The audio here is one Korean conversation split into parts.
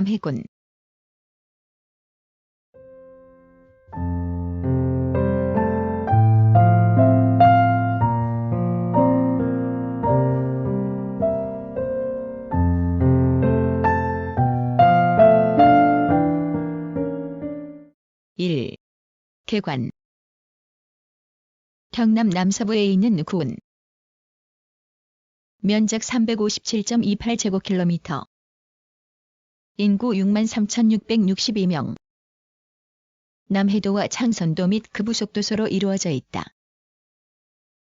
남 해군. 일. 개관. 경남 남서부에 있는 군 면적 357.28제곱킬로미터 인구 63,662명 남해도와 창선도 및 그 부속도서로 이루어져 있다.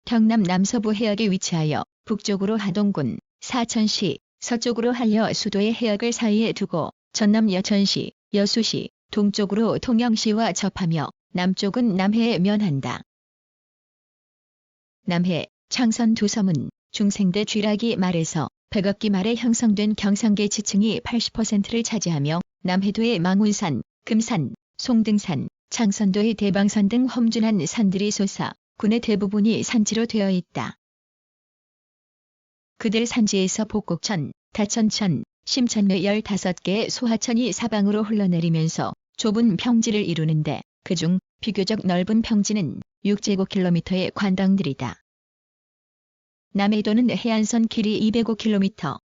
경남 남서부 해역에 위치하여 북쪽으로 하동군, 사천시, 서쪽으로 한려 수도의 해역을 사이에 두고 전남 여천시, 여수시, 동쪽으로 통영시와 접하며 남쪽은 남해에 면한다. 남해, 창선 두 섬은 중생대 쥐락이 말에서 백악기 말에 형성된 경상계 지층이 80%를 차지하며 남해도의 망운산, 금산, 송등산, 창선도의 대방산 등 험준한 산들이 솟아 군의 대부분이 산지로 되어 있다. 그들 산지에서 복곡천, 다천천, 심천매 15개의 소하천이 사방으로 흘러내리면서 좁은 평지를 이루는데 그중 비교적 넓은 평지는 6제곱킬로미터의 관당들이다. 남해도는 해안선 길이 205km,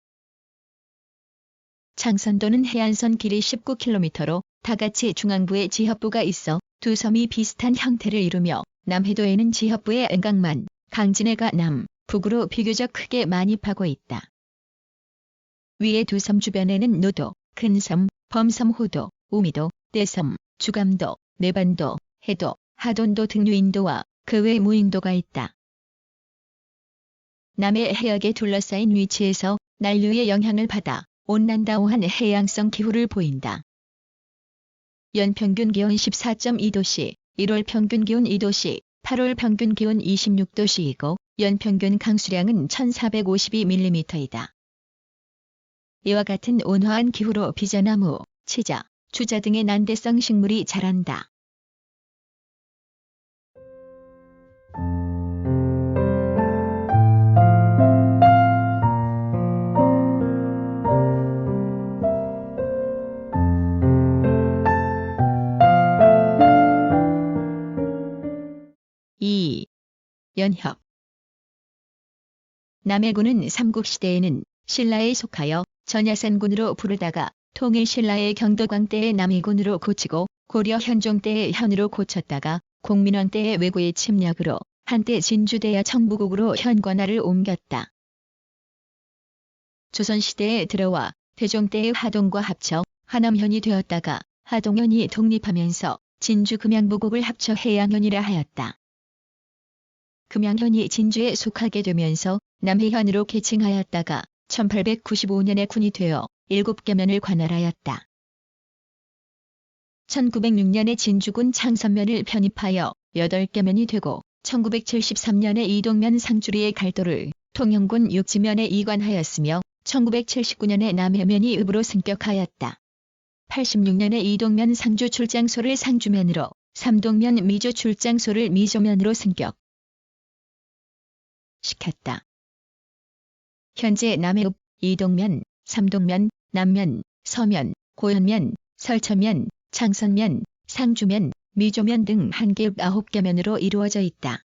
창선도는 해안선 길이 19km로 다같이 중앙부에 지협부가 있어 두 섬이 비슷한 형태를 이루며 남해도에는 지협부의 은강만, 강진해가 남, 북으로 비교적 크게 많이파고 있다. 위의 두 섬 주변에는 노도, 큰섬, 범섬호도, 우미도, 떼섬, 주감도, 내반도, 해도, 하돈도 등 유인도와 그 외 무인도가 있다. 남해 해역에 둘러싸인 위치에서 난류의 영향을 받아 온난다우한 해양성 기후를 보인다. 연평균 기온 14.2도씨, 1월 평균 기온 2도씨, 8월 평균 기온 26도씨이고 연평균 강수량은 1452mm이다. 이와 같은 온화한 기후로 비자나무, 치자, 주자 등의 난대성 식물이 자란다. 연협 남해군은 삼국시대에는 신라에 속하여 전야산군으로 부르다가 통일신라의 경도광 때의 남해군으로 고치고 고려 현종 때의 현으로 고쳤다가 공민왕 때의 외구의 침략으로 한때 진주대야 청부국으로 현관화를 옮겼다. 조선시대에 들어와 대종 때의 하동과 합쳐 하남현이 되었다가 하동현이 독립하면서 진주 금양부국을 합쳐 해양현이라 하였다. 금양현이 진주에 속하게 되면서 남해현으로 계층하였다가 1895년에 군이 되어 7개면을 관할하였다. 1906년에 진주군 창선면을 편입하여 8개면이 되고 1973년에 이동면 상주리의 갈도를 통영군 육지면에 이관하였으며 1979년에 남해면이 읍으로 승격하였다. 86년에 이동면 상주 출장소를 상주면으로 삼동면 미조 출장소를 미조면으로 승격 시켰다. 현재 남해읍, 이동면, 삼동면, 남면, 서면, 고현면, 설천면, 창선면, 상주면, 미조면 등 한 개읍 9개 면으로 이루어져 있다.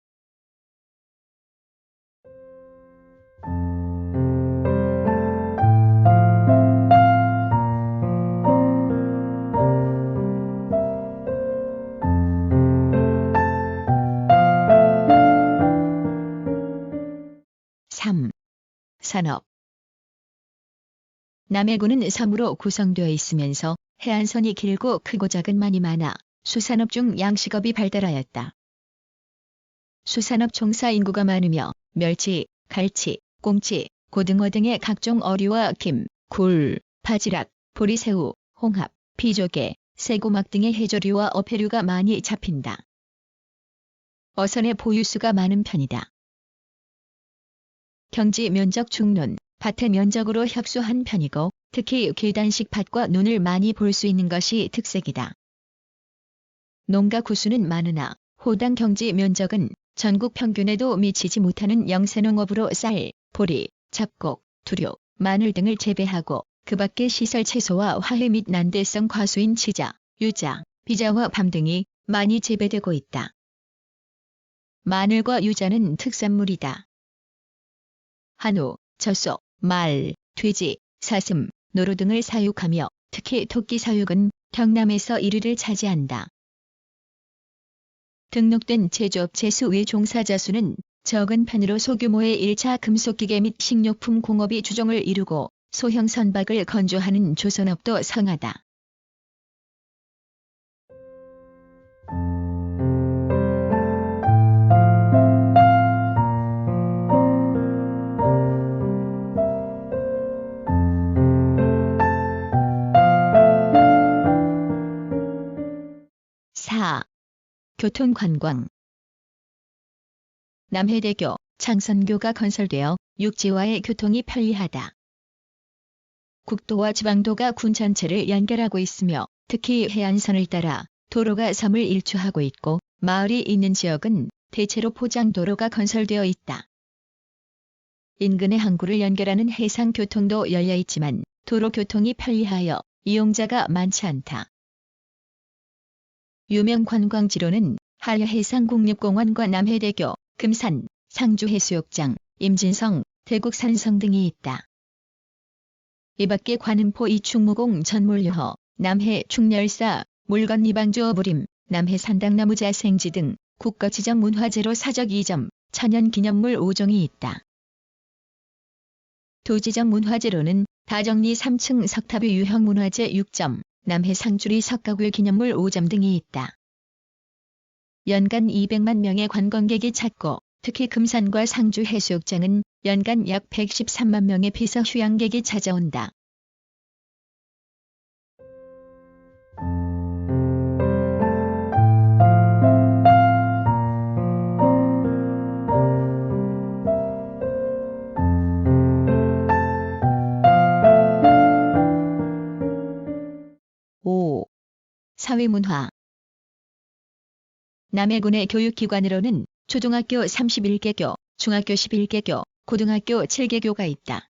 산업 남해군은 섬으로 구성되어 있으면서 해안선이 길고 크고 작은 만이 많아 수산업 중 양식업이 발달하였다. 수산업 종사 인구가 많으며 멸치, 갈치, 꽁치, 고등어 등의 각종 어류와 김, 굴, 바지락, 보리새우, 홍합, 비조개, 새고막 등의 해조류와 어패류가 많이 잡힌다. 어선의 보유수가 많은 편이다. 경지 면적 중눈, 밭의 면적으로 협소한 편이고 특히 계단식 밭과 눈을 많이 볼 수 있는 것이 특색이다. 농가 구수는 많으나 호당 경지 면적은 전국 평균에도 미치지 못하는 영세농업으로 쌀, 보리, 잡곡, 두류, 마늘 등을 재배하고 그 밖의 시설 채소와 화해 및 난대성 과수인 치자, 유자, 비자와 밤 등이 많이 재배되고 있다. 마늘과 유자는 특산물이다. 한우, 젖소, 말, 돼지, 사슴, 노루 등을 사육하며 특히 토끼 사육은 경남에서 1위를 차지한다. 등록된 제조업체 수외 종사자 수는 적은 편으로 소규모의 1차 금속기계 및 식료품 공업이 주종을 이루고 소형 선박을 건조하는 조선업도 성하다. 교통관광 남해대교, 창선교가 건설되어 육지와의 교통이 편리하다. 국도와 지방도가 군 전체를 연결하고 있으며 특히 해안선을 따라 도로가 섬을 일주하고 있고 마을이 있는 지역은 대체로 포장도로가 건설되어 있다. 인근의 항구를 연결하는 해상교통도 열려 있지만 도로 교통이 편리하여 이용자가 많지 않다. 유명 관광지로는 한려해상국립공원과 남해대교, 금산, 상주해수욕장, 임진성, 대국산성 등이 있다. 이 밖에 관음포 이충무공 전몰여허, 남해 충렬사, 물건 이방주 무림, 남해 산당나무 자생지 등 국가지정 문화재로 사적 2점, 천연기념물 5종이 있다. 도지정 문화재로는 다정리 3층 석탑의 유형문화재 6점, 남해 상주리 석가굴 기념물 5점 등이 있다. 연간 200만 명의 관광객이 찾고 특히 금산과 상주 해수욕장은 연간 약 113만 명의 비서 휴양객이 찾아온다. 사회문화 남해군의 교육기관으로는 초등학교 31개교, 중학교 11개교, 고등학교 7개교가 있다.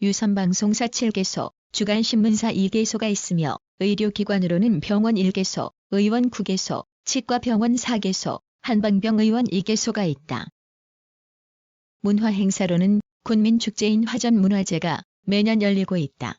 유선방송사 7개소, 주간신문사 2개소가 있으며 의료기관으로는 병원 1개소, 의원 9개소, 치과병원 4개소, 한방병의원 2개소가 있다. 문화행사로는 군민축제인 화전문화제가 매년 열리고 있다.